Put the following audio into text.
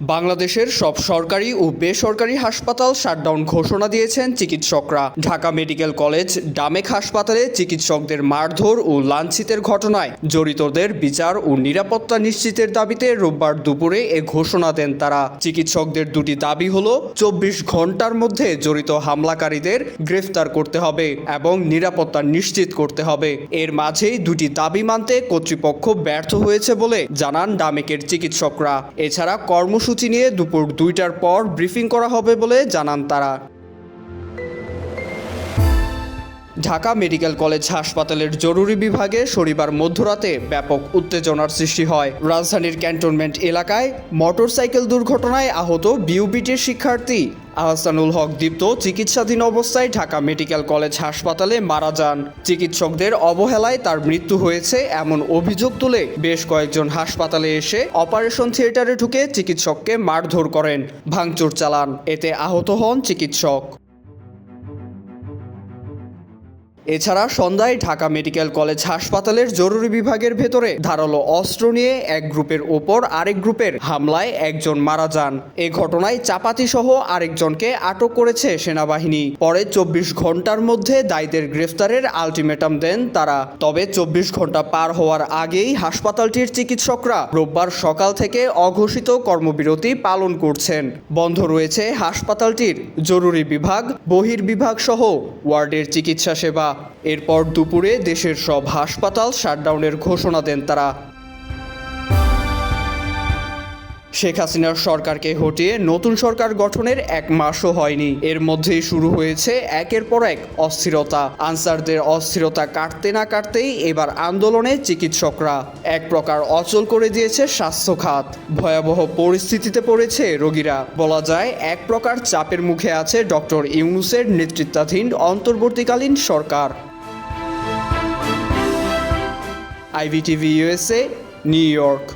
বাংলাদেশের সব সরকারি ও বেসরকারি হাসপাতাল শাটডাউন ঘোষণা দিয়েছেন চিকিৎসকরা। ঢাকা মেডিকেল কলেজ, ডামেক হাসপাতালে চিকিৎসকদের মারধর ও লাঞ্ছিতের ঘটনায় জড়িতদের বিচার ও নিরাপত্তা নিশ্চিতের দাবিতে রোববার দুপুরে এ ঘোষণা দেন তারা। চিকিৎসকদের দুটি দাবি হলো, চব্বিশ ঘণ্টার মধ্যে জড়িত হামলাকারীদের গ্রেফতার করতে হবে এবং নিরাপত্তা নিশ্চিত করতে হবে। এর মাঝেই দুটি দাবি মানতে কর্তৃপক্ষ ব্যর্থ হয়েছে বলে জানান ডামেকের চিকিৎসকরা। এছাড়া কর্মসূচি নিয়ে দুপুর দুইটার পর ব্রিফিং করা হবে বলে জানান তারা। ঢাকা মেডিকেল কলেজ হাসপাতালের জরুরি বিভাগে শনিবার মধ্যরাতে ব্যাপক উত্তেজনার সৃষ্টি হয়। রাজধানীর ক্যান্টনমেন্ট এলাকায় মোটরসাইকেল দুর্ঘটনায় আহত বিউবিটির শিক্ষার্থী আহসানুল হক দীপ্ত চিকিৎসাধীন অবস্থায় ঢাকা মেডিকেল কলেজ হাসপাতালে মারা যান। চিকিৎসকদের অবহেলায় তার মৃত্যু হয়েছে এমন অভিযোগ তুলে বেশ কয়েকজন হাসপাতালে এসে অপারেশন থিয়েটারে ঢুকে চিকিৎসককে মারধর করেন। ভাঙচুর চালান, এতে আহত হন চিকিৎসক। এছাড়া সন্ধ্যায় ঢাকা মেডিকেল কলেজ হাসপাতালের জরুরি বিভাগের ভেতরে ধারালো অস্ত্র নিয়ে এক গ্রুপের ওপর আরেক গ্রুপের হামলায় একজন মারা যান। এ ঘটনায় চাপাতি সহ আরেকজনকে আটক করেছে সেনাবাহিনী। পরে চব্বিশ ঘণ্টার মধ্যে দায়ীদের গ্রেফতারের আলটিমেটাম দেন তারা। তবে চব্বিশ ঘণ্টা পার হওয়ার আগেই হাসপাতালটির চিকিৎসকরা রোববার সকাল থেকে অঘোষিত কর্মবিরতি পালন করছেন। বন্ধ রয়েছে হাসপাতালটির জরুরি বিভাগ বহির্বিভাগ সহ ওয়ার্ডের চিকিৎসা সেবা। এরপর দুপুরে দেশের সব হাসপাতাল শাটডাউনের ঘোষণা দেন তারা। শেখ হাসিনার সরকারকে হটিয়ে নতুন সরকার গঠনের এক মাসও হয়নি। এর মধ্যেই শুরু হয়েছে একের পর এক অস্থিরতা। আনসারদের অস্থিরতা কাটতে না কাটতেই এবার আন্দোলনে চিকিৎসকরা। এক প্রকার অচল করে দিয়েছে স্বাস্থ্য খাত। ভয়াবহ পরিস্থিতিতে পড়েছে রোগীরা। বলা যায়, এক প্রকার চাপের মুখে আছে ডক্টর ইউনুসের নেতৃত্বাধীন অন্তর্বর্তীকালীন সরকার। IVTV USA New York.